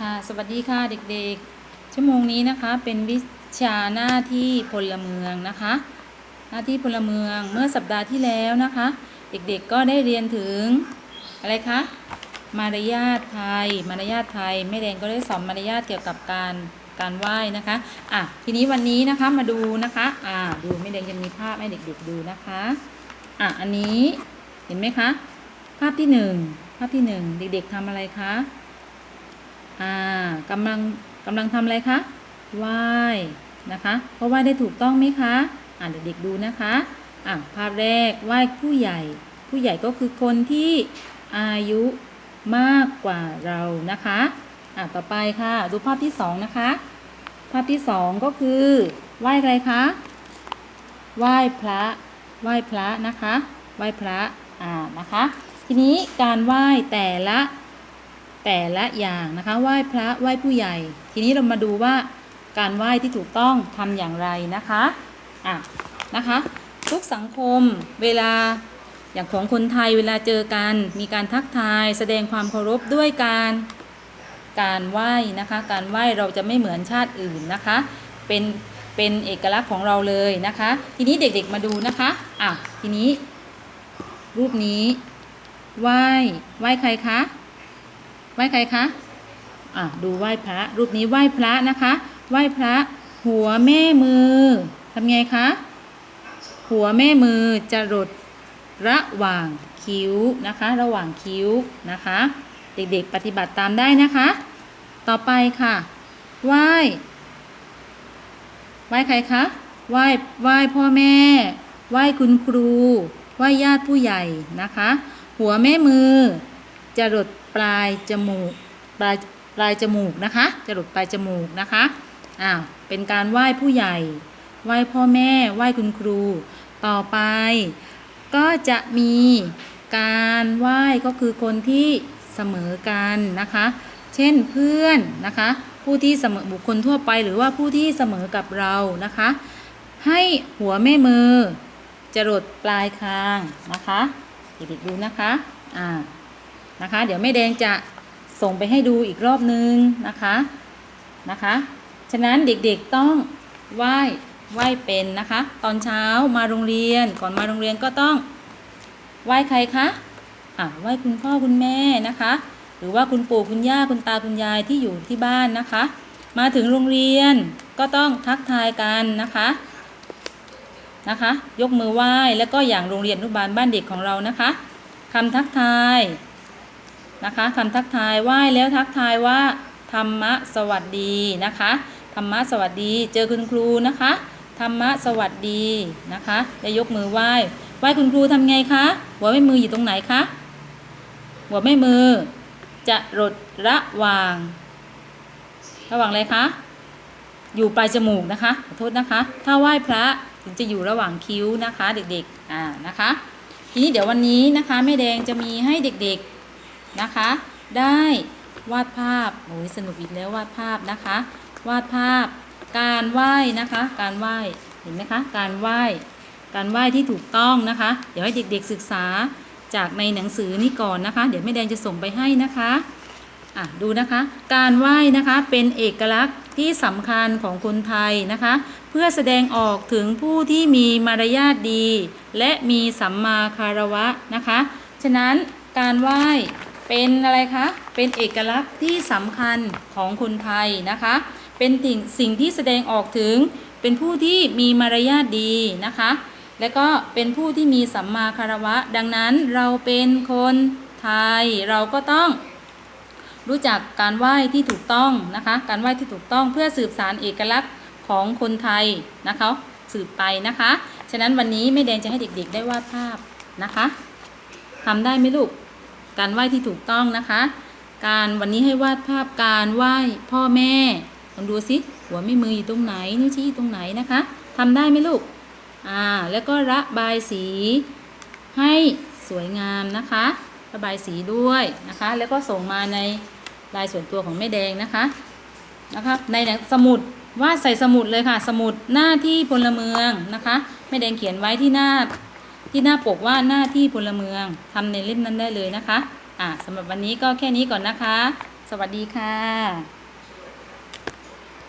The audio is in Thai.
ค่ะสวัสดีค่ะเด็กๆ ชั่วโมงนี้นะคะเป็นวิชาหน้าที่พลเมืองนะคะ หน้าที่พลเมืองเมื่อสัปดาห์ที่แล้วนะคะ เด็กๆก็ได้เรียนถึงอะไรคะมารยาทไทย มารยาทไทยแม่แดงก็ได้สอนมารยาทเกี่ยวกับการการไหว้นะคะอะทีนี้วันนี้นะคะมาดูนะคะอ่าดูแม่แดงจะมีภาพให้เด็กๆดูนะคะอะอันนี้เห็นไหมคะภาพที่หนึ่งภาพที่หนึ่งเด็กๆทำอะไรคะ อ่ากำลังกำลังทำอะไรคะไหว้นะคะเพราะไหว้ได้ถูกต้องไหมคะอ่าเด็กๆดูนะคะอะภาพแรกไหว้ผู้ใหญ่ ผู้ใหญ่ก็คือคนที่อายุมากกว่าเรานะคะอะต่อไปค่ะ ดูภาพที่สองนะคะ ภาพที่สองก็คือไหว้อะไรคะไหว้พระไหว้พระนะคะไหว้พระอ่านะคะ ทีนี้การไหว้แต่ละ แต่ละอย่างนะคะไหว้พระไหว้ผู้ใหญ่ ทีนี้เรามาดูว่าการไหว้ที่ถูกต้องทำอย่างไรนะคะอะนะคะ ทุกสังคมเวลาอย่างของคนไทยเวลาเจอกัน มีการทักทายแสดงความเคารพด้วยการการไหว้นะคะ การไหว้เราจะไม่เหมือนชาติอื่นนะคะ เป็นเป็นเอกลักษณ์ของเราเลยนะคะ ทีนี้เด็กๆมาดูนะคะอะทีนี้ รูปนี้ไหว้ไหว้ใครคะ ไหว้ใครคะอะดูไหว้พระ รูปนี้ไหว้พระนะคะ ไหว้พระ หัวแม่มือทำไงคะ หัวแม่มือจะรดระหว่างคิ้วนะคะ ระหว่างคิ้วนะคะ เด็กๆปฏิบัติตามได้นะคะ ต่อไปค่ะ ไหว้ ไหว้ใครคะ ไหว้ ไหว้พ่อแม่ ไหว้คุณครู ไหว้ญาติผู้ใหญ่นะคะ หัวแม่มือ จะหลดปลายจมูกปลายปลายจมูกนะคะจะหลดปลายจมูกนะคะอ้าวเป็นการไหว้ผู้ใหญ่ ไหว้พ่อแม่ ไหว้คุณครู ต่อไป ก็จะมีการไหว้ก็คือคนที่เสมอกันนะคะ เช่นเพื่อนนะคะ ผู้ที่เสมอบุคคลทั่วไปหรือว่าผู้ที่เสมอกับเรานะคะ ให้หัวแม่มือจรดปลายคางนะคะเด็กๆดูนะคะ อ่า นะคะ เดี๋ยวแม่แดงจะส่งไปให้ดูอีกรอบนึงนะคะนะคะ ฉะนั้นเด็กๆต้องไหว้ไหว้เป็นนะคะ ตอนเช้ามาโรงเรียนก่อนมาโรงเรียนก็ต้องไหว้ใครคะอะไหว้คุณพ่อคุณแม่นะคะ หรือว่าคุณปู่คุณย่าคุณตาคุณยายที่อยู่ที่บ้านนะคะ มาถึงโรงเรียนก็ต้องทักทายกันนะคะนะคะ ยกมือไหว้แล้วก็อย่างโรงเรียนอนุบาลบ้านเด็กของเรานะคะคำทักทาย นะคะคำทักทายไหว้แล้วทักทายว่าธรรมะสวัสดีนะคะธรรมะสวัสดี เจอคุณครูนะคะธรรมะสวัสดีนะคะจะยกมือไหว้ไหว้คุณครูทำไงคะหัวแม่มืออยู่ตรงไหนคะหัวแม่มือ จะรดระวาง ระหว่างอะไรคะอยู่ปลายจมูกนะคะขอโทษนะคะ ถ้าไหว้พระถึงจะอยู่ระหว่างคิ้วนะคะ เด็กๆอ่านะคะ ทีนี้เดี๋ยววันนี้นะคะแม่แดงจะมีให้เด็กๆ นะคะ ได้วาดภาพโอ้ยสนุกอีกแล้ววาดภาพนะคะ วาดภาพ การไหว้นะคะ การไหว้เห็นไหมคะ การไหว้ การไหว้ที่ถูกต้องนะคะ เดี๋ยวให้เด็กๆศึกษาจากในหนังสือนี้ก่อนนะคะ เดี๋ยวแม่แดงจะส่งไปให้นะคะอะดูนะคะ การไหว้นะคะเป็นเอกลักษณ์ที่สำคัญของคนไทยนะคะ เพื่อแสดงออกถึงผู้ที่มีมารยาทดี และมีสัมมาคารวะนะคะ ฉะนั้นการไหว้ เป็นอะไรคะ เป็นเอกลักษณ์ที่สำคัญของคนไทยนะคะ เป็นสิ่งสิ่งที่แสดงออกถึงเป็นผู้ที่มีมารยาทดีนะคะ และก็เป็นผู้ที่มีสัมมาคารวะ ดังนั้นเราเป็นคนไทยเราก็ต้องรู้จักการไหว้ที่ถูกต้องนะคะ การไหว้ที่ถูกต้องเพื่อสืบสารเอกลักษณ์ของคนไทยนะคะสืบไปนะคะ ฉะนั้นวันนี้แม่แดงจะให้เด็กๆได้วาดภาพนะคะทำได้ไหมลูก การไหว้ที่ถูกต้องนะคะ การวันนี้ให้วาดภาพการไหว้พ่อแม่ลองดูสิหัวไม่มืออยู่ตรงไหนนิ้วชี้อยู่ตรงไหนนะคะทำได้ไหมลูกอ่าแล้วก็ระบายสีให้สวยงามนะคะ ระบายสีด้วยนะคะ แล้วก็ส่งมาในลายส่วนตัวของแม่แดงนะคะนะคะในหนังสมุดวาดใส่สมุดเลยค่ะ สมุดหน้าที่พลเมืองนะคะแม่แดงเขียนไว้ที่หน้า ที่หน้าปกว่าหน้าที่พลเมืองทำในเล่มนั้นได้เลยนะคะ อ่าสำหรับวันนี้ก็แค่นี้ก่อนนะคะ สวัสดีค่ะ